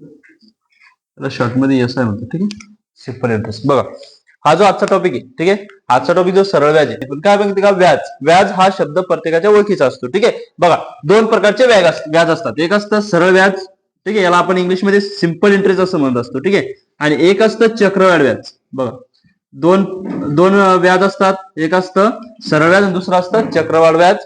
त्याला शॉर्ट आहे म्हणतात ठीक आहे? सिंपल इंटरेस्ट बघा हा जो आजचा टॉपिक आहे ठीक आहे? आजचा टॉपिक जो सरळ व्याज आहे पण काय बघते का? व्याज. व्याज हा शब्द प्रत्येकाच्या ओळखीचा असतो ठीक आहे? बघा दोन प्रकारचे व्याज व्याज असतात. एक असतं सरळ व्याज ठीक आहे? याला आपण इंग्लिशमध्ये सिंपल इंटरेस्ट असं म्हणत असतो ठीक आहे? आणि एक असतं चक्रवाढ व्याज. बघा दोन दोन व्याज असतात. एक असतं सरळ व्याज आणि दुसरं असतं चक्रवाढ व्याज.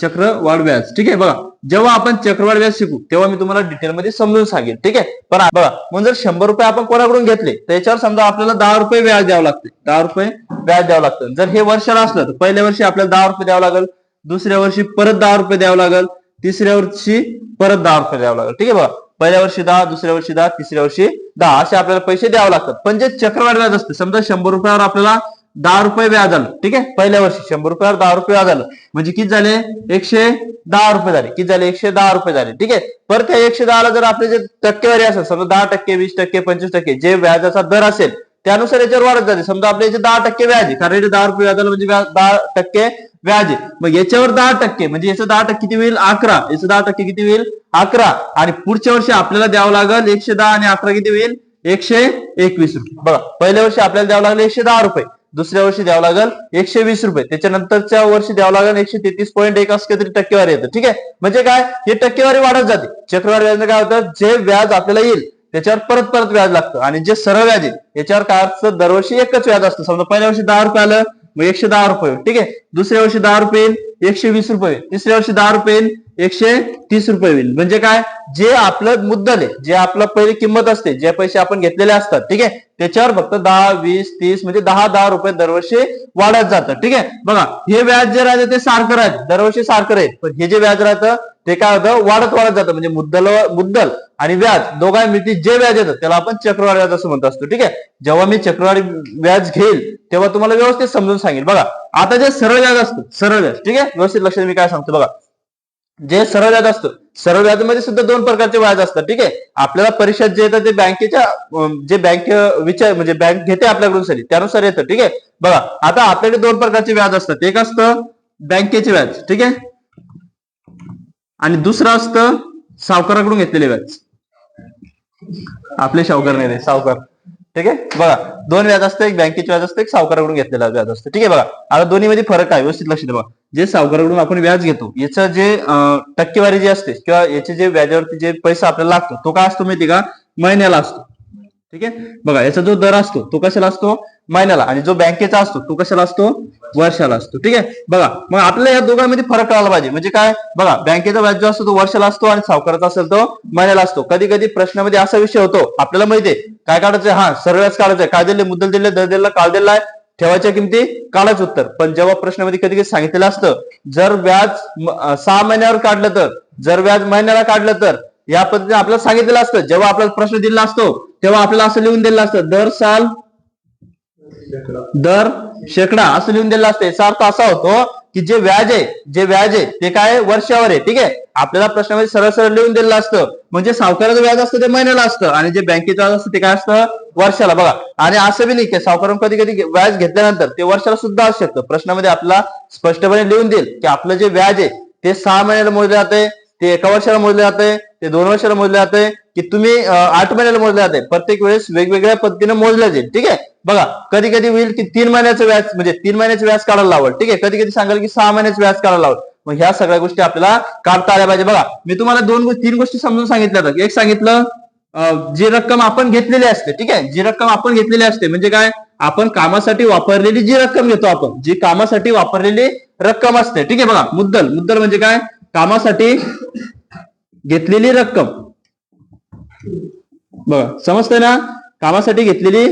चक्रवाढ व्याज ठीक आहे? बघा जेव्हा आपण चक्रवाढ व्याज शिकू तेव्हा मी तुम्हाला डिटेलमध्ये समजून सांगेन. ठीक आहे? पण बघा मग जर शंभर रुपये आपण कोणाकडून घेतले तर याच्यावर समजा आपल्याला दहा रुपये व्याज द्यावं लागते. दहा रुपये व्याज द्यावं लागतं. जर हे वर्षाला असलं तर पहिल्या वर्षी आपल्याला दहा रुपये द्यावं लागेल. दुसऱ्या वर्षी परत दहा रुपये द्यावं लागेल. तिसऱ्या वर्षी परत दहा रुपये द्यावं लागेल. ठीक आहे? बघा पहिल्या वर्षी दहा दुसऱ्या वर्षी दहा तिसऱ्या वर्षी दहा असे आपल्याला पैसे द्यावे लागतात. पण जे चक्रवाढ व्याज असते समजा शंभर रुपयावर आपल्याला दहा रुपये व्याज आलं ठीक आहे? पहिल्या वर्षी शंभर रुपयावर दहा रुपये व्याज आलं. म्हणजे किती झाले? एकशे दहा रुपये झाले. किती झाले? एकशे दहा रुपये झाले ठीक आहे? परत त्या एकशे दहाला जर आपले जे टक्केवारी असेल समजा दहा टक्के वीस टक्के पंचवीस टक्के जे व्याजाचा दर असेल त्यानुसार याच्यावर वाढत जाते. समजा आपल्या याचे दहा टक्के व्याज आहे कारण याचे दहा रुपये व्याज आलं म्हणजे व्याज- दहा टक्के व्याज आहे. मग याच्यावर दहा टक्के म्हणजे याचं दहा टक्के किती होईल? अकरा. याचं दहा टक्के किती होईल? अकरा. आणि पुढच्या वर्षी आपल्याला द्यावं लागेल एकशे दहा आणि अकरा किती होईल? एकशे एकवीस रुपये. बघा पहिल्या वर्षी आपल्याला द्यावं लागलं एकशे दहा रुपये. दुसऱ्या वर्षी द्यावं लागेल एकशे वीस रुपये. त्याच्यानंतरच्या वर्षी द्यावं लागेल एकशे तेहतीस पॉईंट एक असं काहीतरी टक्केवारी येतं. ठीक आहे? म्हणजे काय? हे टक्केवारी वाढत जाते. चक्रवाढ व्याज काय होतं? जे व्याज आपल्याला येईल त्याच्यावर परत परत व्याज लागतं. आणि जे सरळ व्याज येईल याच्यावर काय असतं? दरवर्षी एकच व्याज असतं. समजा पहिल्या वर्षी दहा रुपये आलं मग एकशे दहा रुपये. ठीक आहे? दुसऱ्या वर्षी दहा रुपये येईल, एकशे वीस रुपये. तिसऱ्या वर्षी दहा रुपये येईल, एकशे तीस रुपये होईल. म्हणजे काय? जे आपलं मुद्दल आहे जे आपलं पहिली किंमत असते जे पैसे आपण घेतलेले असतात ठीक आहे? त्याच्यावर फक्त दहा वीस तीस म्हणजे दहा दहा रुपये दरवर्षी वाढत जातं ठीक आहे? बघा हे व्याज जे राहतं ते सारखं राहतं दरवर्षी सारखं राहील. पण हे जे व्याज राहतं ते काय होतं? वाढत वाढत जातं. म्हणजे मुद्दल मुद्दल आणि व्याज दोघांना मिळती जे व्याज येतं त्याला आपण चक्रवाढ व्याज असं म्हणत असतो ठीक आहे? जेव्हा मी चक्रवाढी व्याज घेईल तेव्हा तुम्हाला व्यवस्थित समजून सांगेल. बघा आता जे सरळ व्याज असतं सरळ व्याज ठीक आहे? व्यवस्थित लक्ष मी काय सांगतो बघा. जे सरळ व्याज असतं. सरळ व्याजामध्ये सुद्धा दोन प्रकारचे व्याज असतात. ठीक आहे? आपल्याला परिषद जे येतं ते बँकेच्या जे बँक विचार म्हणजे बँक घेते आपल्याकडून सरी त्यानुसार येतं. ठीक आहे? बघा आता आपल्याकडे दोन प्रकारचे व्याज असतात एक असतं बँकेचे व्याज. ठीक आहे? आणि दुसरं असतं सावकाराकडून घेतलेले व्याज. आपले सावकार नाही रे सावकार. ठीक आहे? बघा दोन व्याज असतं एक बँकेचे व्याज असतं एक सावकाराकडून घेतलेला व्याज असतं. ठीक आहे? बघा आता दोन्ही मध्ये फरक आहे. व्यवस्थित लक्ष द्या बघा. जे सावकाराकडून आपण व्याज घेतो याचं जे टक्केवारी जी असते किंवा याचे जे व्याजावरती जे पैसा आपल्याला लागतो तो काय असतो माहिती का? महिन्याला असतो. ठीक आहे? बघा याचा जो दर असतो तो कशाला असतो? महिन्याला. आणि जो बँकेचा असतो तो कशाला असतो? वर्षाला असतो. ठीक आहे? बघा मग आपल्याला या दोघांमध्ये फरक कळायला पाहिजे. म्हणजे काय? बघा बँकेचा व्याज जो असतो तो वर्षाला असतो आणि सावकाराचा असेल तो महिन्याला असतो. कधी कधी प्रश्नामध्ये असा विषय होतो आपल्याला माहितीये काय काढायचं हा सरळ व्याज काढायचं काय दिले मुद्दल दिले दर दिला काळ आहे ठेवायच्या किमती? काढाच उत्तर. पण जेव्हा प्रश्नामध्ये कधी कधी सांगितलेलं असतं जर व्याज सहा महिन्यावर काढलं तर जर व्याज महिन्याला काढलं तर या पद्धतीने आपल्याला सांगितलेलं असतं. जेव्हा आपल्याला प्रश्न दिला असतो तेव्हा आपल्याला असं लिहून दिलेलं असतं दर साल दर शेकडा असं लिहून दिलेलं असतं. याचा अर्थ असा होतो की जे व्याज आहे जे व्याज आहे ते काय वर्षावर आहे ठीक आहे? आपल्याला प्रश्नामध्ये सरळ सरळ लिहून दिलेलं असतं. म्हणजे सावकाराचं व्याज असतं ते महिन्याला असतं. आणि जे बँकेचं व्याज असतं ते काय असतं? वर्षाला. बघा आणि असं बी नाही की सावकारून कधी कधी व्याज घेतल्यानंतर ते वर्षाला सुद्धा असू शकतं. प्रश्नामध्ये आपला स्पष्टपणे लिहून देईल की आपलं जे व्याज आहे ते सहा महिन्याला मोजले जाते ते एका वर्षाला मोजले जाते ते दोन वर्षाला मोजले जाते की तुम्ही आठ महिन्याला मोजले जाते. प्रत्येक वेळेस वेगवेगळ्या पद्धतीने मोजले जाईल ठीक आहे? बघा कधी कधी होईल की तीन महिन्याचं व्याज म्हणजे तीन महिन्याचं व्याज काढायला लावल ठीक आहे? कधी कधी सांगाल की सहा महिन्याचं व्याज काढायला लावल. मग ह्या सगळ्या गोष्टी आपल्याला काढता आल्या पाहिजे. बघा मी तुम्हाला दोन तीन गोष्टी समजून सांगितल्या होत्या एक सांगितलं जी रक्कम आपण घेतलेली असते ठीक आहे? जी रक्कम आपण घेतलेली असते म्हणजे काय? आपण कामासाठी वापरलेली जी रक्कम घेतो आपण जी कामासाठी वापरलेली रक्कम असते ठीक आहे? बघा मुद्दल मुद्दल म्हणजे काय? कामासाठी घेतलेली रक्कम. बघा समजतंय ना? कामासाठी घेतलेली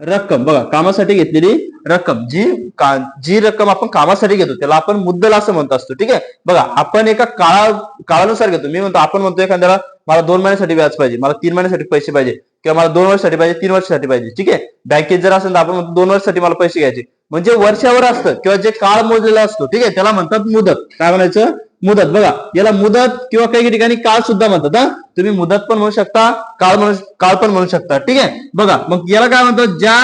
रक्कम. बघा कामासाठी घेतलेली रक्कम. जी का जी रक्कम आपण कामासाठी घेतो त्याला आपण मुद्दल असं म्हणत असतो ठीक आहे? बघा आपण एका काळा काळानुसार घेतो. मी म्हणतो आपण म्हणतो एखाद्याला मला दोन महिन्यासाठी व्याज पाहिजे मला तीन महिन्यासाठी पैसे पाहिजे किंवा मला दोन वर्षासाठी पाहिजे तीन वर्षासाठी पाहिजे ठीक आहे? बँकेत जर असेल तर आपण म्हणतो दोन वर्षासाठी मला पैसे घ्यायचे. म्हणजे वर्षावर असतं किंवा जे काळ मोजलेला असतो ठीक आहे? त्याला म्हणतात मुदत. काय म्हणायचं? मुदत. बघा याला मुदत किंवा काही ठिकाणी काळ सुद्धा म्हणतात हा? तुम्ही मुदत पण म्हणू शकता काळ म्हणू काळ पण म्हणू शकता. ठीक आहे? बघा मग याला काय म्हणतात? ज्या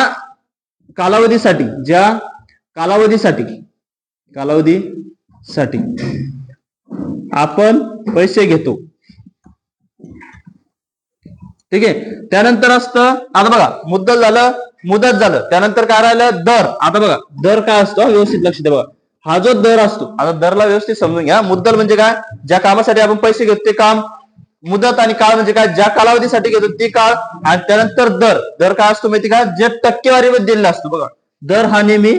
कालावधीसाठी ज्या कालावधीसाठी कालावधीसाठी आपण पैसे घेतो. ठीक आहे? त्यानंतर असतं आता बघा मुद्दल झालं मुदत झालं. त्यानंतर काय राहिलं? दर. आता बघा दर काय असतो? व्यवस्थित लक्ष द्या बघा. हा जो दर असतो आता दरला व्यवस्थित समजून घ्या. मुद्दल म्हणजे काय? ज्या कामासाठी आपण पैसे घेतो ते काम मुदत आणि काळ म्हणजे काय? ज्या कालावधीसाठी घेतो ते काळ आणि त्यानंतर दर. दर काय असतो माहिती का? जे टक्केवारीमध्ये दिलेला असतो बघा. दर हा नेहमी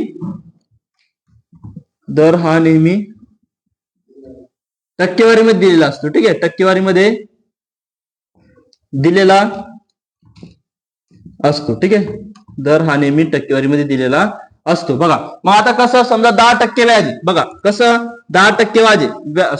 दर हा नेहमी टक्केवारीमध्ये दिलेला असतो. ठीक आहे? टक्केवारीमध्ये दिलेला असतो. ठीक आहे? दर हा नेहमी टक्केवारीमध्ये दिलेला असतो. बघा. मग आता कसं? समजा दहा टक्के व्याज बघा. कसं? दहा टक्के व्याज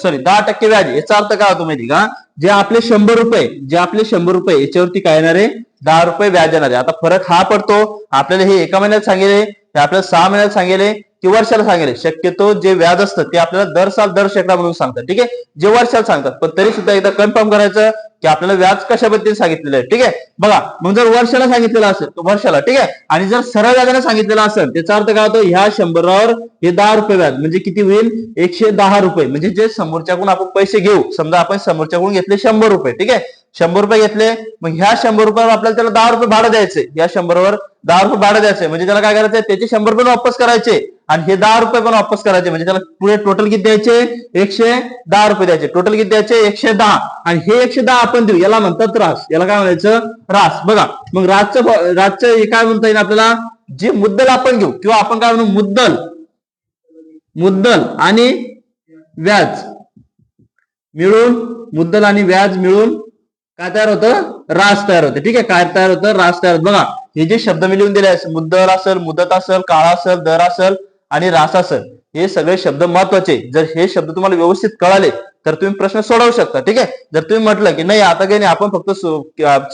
सॉरी दहा टक्के व्याज याचा अर्थ काय होतो माहिती का? जे आपले शंभर रुपये जे आपले शंभर रुपये याच्यावरती काय येणार आहे? दहा रुपये व्याज येणार आहे. आता फरक हा पडतो. आपल्याला हे एका महिन्यात सांगितले हे. आपल्याला सहा महिन्यात सांगेल की वर्षाला सांगेल. शक्यतो जे व्याज असतं ते आपल्याला दर साल दर शेकडा म्हणून सांगतात ठीक आहे? जे वर्षाला सांगतात. पण तरी सुद्धा एकदा कन्फर्म करायचं की आपल्याला व्याज कशा पद्धतीने सांगितलेलं आहे ठीक आहे? बघा मग जर वर्षाला सांगितलेलं असेल तर वर्षाला ठीक आहे? आणि जर सरळ व्याजाने सांगितलेलं असेल त्याचा अर्थ काय होतो? ह्या शंभरावर हे दहा रुपये व्याज म्हणजे किती होईल? एकशे दहा रुपये. म्हणजे जे समोरच्याकडून आपण पैसे घेऊ समजा आपण समोरच्याकडून घेतले शंभर रुपये ठीक आहे? शंभर रुपये घेतले मग ह्या शंभर रुपयावर आपल्याला त्याला दहा रुपये भाडं द्यायचे. या शंभरवर दहा रुपये भाडं द्यायचे. म्हणजे त्याला काय करायचंय? त्याचे शंभर रुपये वापस करायचे. आणि हे दहा रुपये पण वापस करायचे. म्हणजे त्याला पुढे टोटल किती द्यायचे? एकशे दहा रुपये द्यायचे. टोटल किती द्यायचे? एकशे दहा. आणि हे एकशे दहा आपण देऊ. याला म्हणतात रास याला काय म्हणायचं? रास बघा. मग राजचं राजचं हे काय म्हणता येईल आपल्याला? जे मुद्दल आपण घेऊ. किंवा आपण काय म्हणू? मुद्दल. मुद्दल आणि व्याज. मिळून मुद्दल आणि व्याज मिळून काय तयार होतं? रास तयार होते. ठीक आहे? काय तयार होतं? रास तयार होतं. बघा. हे जे शब्द मी लिहून दिले मुद्दल असेल मुदत असेल काळ असेल दर असेल आणि रासासन हे सगळे शब्द महत्त्वाचे. जर हे शब्द तुम्हाला व्यवस्थित कळाले तर तुम्ही प्रश्न सोडवू शकता ठीक आहे? जर तुम्ही म्हटलं की नाही आता काही नाही आपण फक्त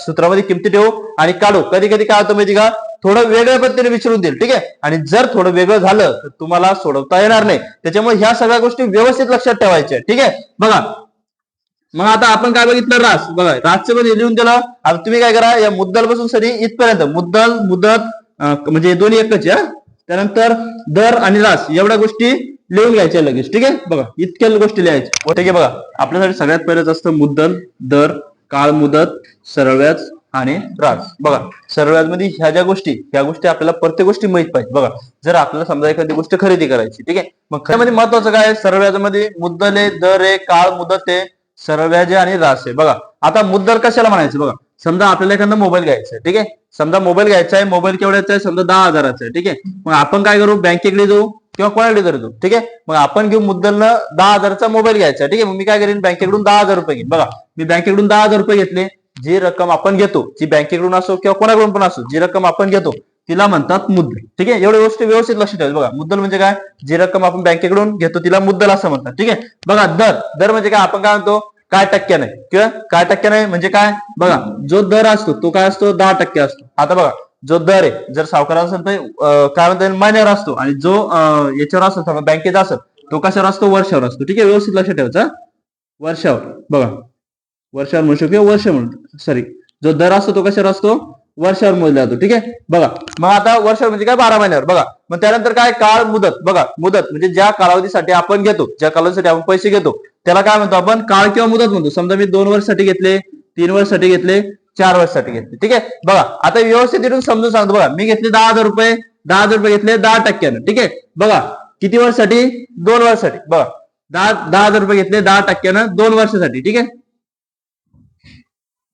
सूत्रामध्ये किमती ठेवू आणि काढू. कधी कधी काय होतं माहिती का? थोडं वेगळ्या पद्धतीने विचारून देईल ठीक आहे? आणि जर थोडं वेगळं झालं तर तुम्हाला सोडवता येणार नाही. त्याच्यामुळे ह्या सगळ्या गोष्टी व्यवस्थित लक्षात ठेवायच्या ठीक आहे? बघा. मग आता आपण काय बघितलं? रास. बघा रासचं पण लिहून दिलं. आता तुम्ही काय करा या मुद्दलपासून सरी इथपर्यंत. मुद्दल मुदत म्हणजे दोन्ही एकच आहे, हा? त्यानंतर दर आणि रास एवढ्या गोष्टी लिहून घ्यायच्या लगेच. ठीक आहे? बघा इतक्या गोष्टी लिहायच्या. ठीक आहे बघा. आपल्यासाठी सगळ्यात पहिलेच असतं मुद्दल दर काळ मुदत सरळ व्याज आणि रास. बघा सरळ व्याजमध्ये ह्या ज्या गोष्टी ह्या गोष्टी आपल्याला प्रत्येक गोष्टी माहीत पाहिजे. बघा जर आपल्याला समजा एखादी गोष्ट खरेदी करायची ठीक आहे? मग खऱ्यामध्ये महत्वाचं काय आहे? सरळ व्याजामध्ये मुद्दल आहे दर आहे काळ मुदत आहे सरळ व्याज आहे आणि रास आहे. बघा आता मुद्दल कशाला म्हणायचं? बघा समजा आपल्याला एखादा मोबाईल घ्यायचा आहे ठीक आहे? समजा मोबाईल घ्यायचा आहे मोबाईल केवढ्याचा आहे समजा दहा हजाराचा आहे ठीक आहे? मग आपण काय करू? बँकेकडे जाऊ किंवा कोणाकडे तरी जाऊ ठीक आहे? मग आपण घेऊ मुद्दलनं दहा हजाराचा मोबाईल घ्यायचा ठीक आहे? मग मी काय करेन? बँकेकडून दहा हजार रुपये घेईन. बघा मी बँकेकडून दहा हजार रुपये घेतले जी रक्कम आपण घेतो जी बँकेकडून असो किंवा कोणाकडून पण असो जी रक्कम आपण घेतो तिला म्हणतात मुद्दल ठीक आहे? एवढे गोष्टी व्यवस्थित लक्षात ठेवायची बघा मुद्दल म्हणजे काय? जी रक्कम आपण बँकेकडून घेतो तिला मुद्दल असं म्हणतात ठीक आहे? बघा दर दर म्हणजे काय? आपण काय म्हणतो? काय टक्क्याने किंवा काय टक्क्याने म्हणजे काय? बघा जो दर असतो तो काय असतो? दहा टक्के असतो. आता बघा जो दर आहे जर सावकार असेल तर काय म्हणता येईल? महिन्यावर असतो. आणि जो याच्यावर असतो समजा बँकेचा असेल तो कशावर असतो? वर्षावर असतो. ठीक आहे? व्यवस्थित लक्षात ठेवायचं वर्षावर. बघा. वर्षावर म्हणू शकतो किंवा वर्ष म्हणू सॉरी जो दर असतो तो कशावर असतो? वर्षावर मोजला जातो ठीक आहे? बघा मग आता वर्षावर म्हणजे काय? बारा महिन्यावर. बघा मग त्यानंतर काय? काळ मुदत. बघा मुदत म्हणजे ज्या कालावधीसाठी आपण घेतो ज्या कालावधीसाठी आपण पैसे घेतो त्याला काय म्हणतो आपण? काळ किंवा मुदत म्हणतो. समजा मी दोन वर्षासाठी घेतले तीन वर्षासाठी घेतले चार वर्षासाठी घेतले ठीक आहे? बघा आता व्यवस्थित इथून समजून सांगतो. बघा मी घेतले दहा हजार रुपये दहा हजार रुपये घेतले दहा टक्क्यानं ठीक आहे? बघा किती वर्षासाठी? दोन वर्षासाठी. बघा दहा दहा हजार रुपये घेतले दहा टक्क्यानं दोन वर्षासाठी ठीक आहे?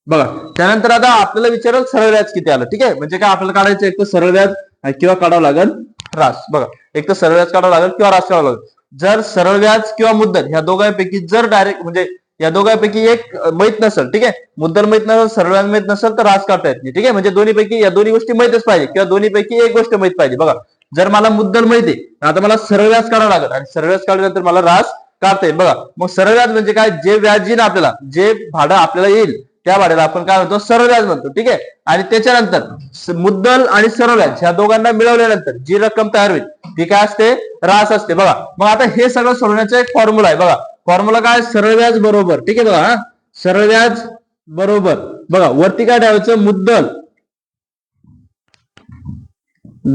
बघा त्यानंतर आता आपल्याला विचारल सरळ व्याज किती आलं ठीक आहे? म्हणजे काय आपल्याला काढायचं एक तर सरळ व्याज किंवा काढावं लागेल रास बघा एक तर सरळ व्याज काढावं लागेल किंवा रास काढावं लागेल. जर सरळ व्याज किंवा मुद्दल ह्या दोघांपैकी जर डायरेक्ट म्हणजे या दोघांपैकी एक माहीत नसेल ठीक आहे? मुद्दल माहीत नसेल सरळ व्याज माहीत नसेल तर रास काढता येत नाही ठीक आहे? म्हणजे दोन्हीपैकी या दोन्ही गोष्टी माहितच पाहिजे किंवा दोन्हीपैकी एक गोष्ट माहीत पाहिजे. बघा जर मला मुद्दल माहिती आहे आता मला सरळ व्याज काढावं लागेल आणि सरळ व्याज काढल्यानंतर मला रास काढता येईल. बघा मग सरळ व्याज म्हणजे काय? जे व्याज येईल आपल्याला जे भाडं आपल्याला येईल त्या भाड्याला आपण काय म्हणतो सरळ व्याज म्हणतो ठीक आहे? आणि त्याच्यानंतर मुद्दल आणि सरळ व्याज ह्या दोघांना मिळवल्यानंतर जी रक्कम तयार होईल ती काय असते? रास असते. बघा मग आता हे सगळं सोडवण्याचा एक फॉर्म्युला आहे. बघा फॉर्म्युला काय? सरळ व्याज बरोबर ठीक आहे बघा हा? सरळ व्याज बरोबर. बघा वरती काय ठेवायचं? मुद्दल.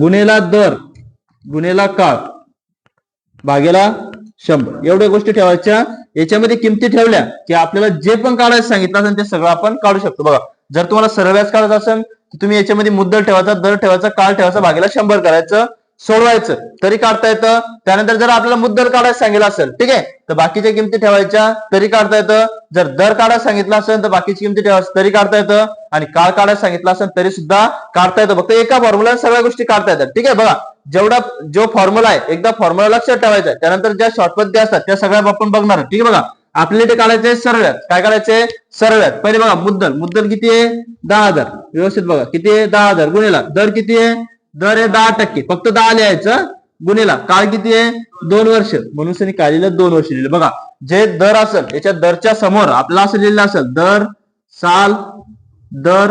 गुन्हेला दर गुन्हेला काळ. भागेला शंभर. एवढ्या गोष्टी ठेवायच्या. याच्यामध्ये किमती ठेवल्या की आपल्याला जे पण काढायचं सांगितलं असेल ते सगळं आपण काढू शकतो. बघा जर तुम्हाला सरळ व्याज काढायचं असेल तर तुम्ही याच्यामध्ये मुद्दल ठेवायचा दर ठेवायचा काळ ठेवायचा भागीला शंभर करायचं. सोडवायचं. तरी काढता येतं. त्यानंतर जर आपल्याला मुद्दल काढायला सांगितलं असेल ठीक आहे? तर बाकीच्या किमती ठेवायच्या. तरी काढता येतं. जर दर काढायला सांगितलं असेल तर बाकीची किमती ठेवायचं तरी काढता येतं. आणि काळ काढायला सांगितलं असेल तरी सुद्धा काढता येतं. फक्त एका फॉर्म्युला सगळ्या गोष्टी काढता येतात. ठीक आहे? बघा जेवढा जो फॉर्म्युला आहे एकदा फॉर्म्युला लक्षात ठेवायचा आहे. त्यानंतर ज्या शॉर्ट पद्धती असतात त्या सगळ्या आपण बघणार ठीक आहे? बघा आपल्याला ते काढायचे सरळ काय काढायचे सरळ पहिले बघा मुद्दल. मुद्दल किती आहे? दहा हजार. व्यवस्थित बघा. किती आहे? दहा हजार. गुन्हेला दर किती आहे? दर आहे दहा टक्के. फक्त दहा लिहायचं. गुन्हेला काळ किती आहे? दोन वर्ष. म्हणून त्यांनी काय दोन वर्ष लिहिलं. बघा जे दर असेल याच्या दरच्या समोर आपला असं लिहिलेलं असेल दर साल दर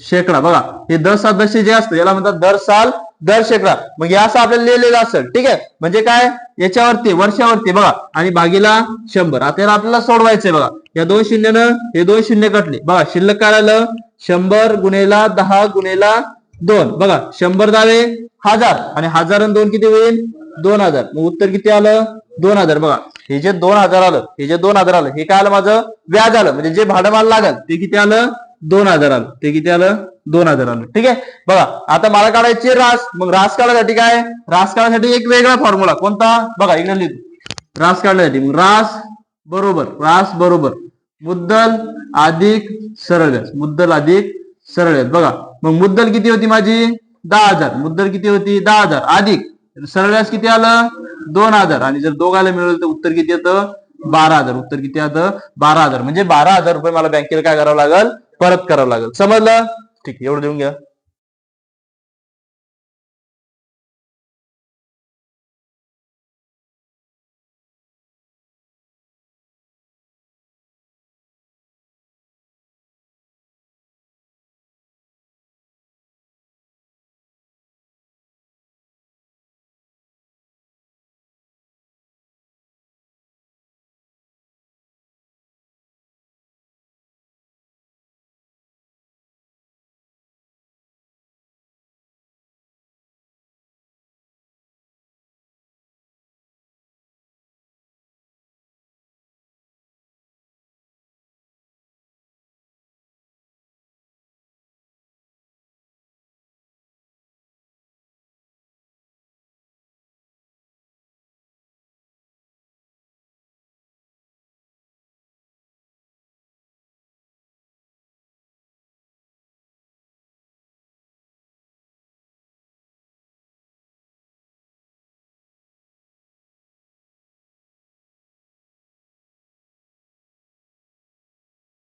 शेकडा. बघा हे दर साल दशे जे असतं याला म्हणतात दर साल दर शेकडा. मग या असं आपल्याला लिहिलेलं असेल ठीक आहे? म्हणजे काय? याच्यावरती वर्षावरती बघा. आणि भागीला शंभर. आता याला आपल्याला सोडवायचंय बघा. या दोन शून्यनं हे दोन शून्य कटले. बघा शिल्लक काय आलं शंभर गुन्हेला दहा गुन्हेला दोन. बघा शंभर दावे हजार. आणि हजार आणि दोन किती होईल? दोन हजार. मग उत्तर किती आलं? दोन हजार. बघा हे जे दोन हजार आलं हे जे दोन हजार आलं हे काय आलं माझं? व्याज आलं. म्हणजे जे भाडं मला लागल ते किती आलं? दोन हजार आलं. ते किती आलं? दोन हजार आलं. ठीक आहे? बघा आता मला काढायची रास. मग रास काढायसाठी काय? रास काढण्यासाठी एक वेगळा फॉर्म्युला कोणता? बघा इकडे लिहितो. रास काढण्यासाठी. मग रास बरोबर रास बरोबर. मुद्दल अधिक सरळ व्याज. मुद्दल अधिक सरळ व्याज. बघा मग मुद्दल किती होती माझी? दहा हजार. मुद्दल किती होती? दहा हजार. अधिक. सरळ व्याज किती आलं? दोन हजार. आणि जर दोघाला मिळवलं तर उत्तर किती येतं? बारा हजार. उत्तर किती येतं बारा हजार. म्हणजे बारा हजार रुपये मला बँकेला काय करावं लागेल? परत करावं लागेल. समजलं? ठीक आहे. एवढं देऊन घ्या.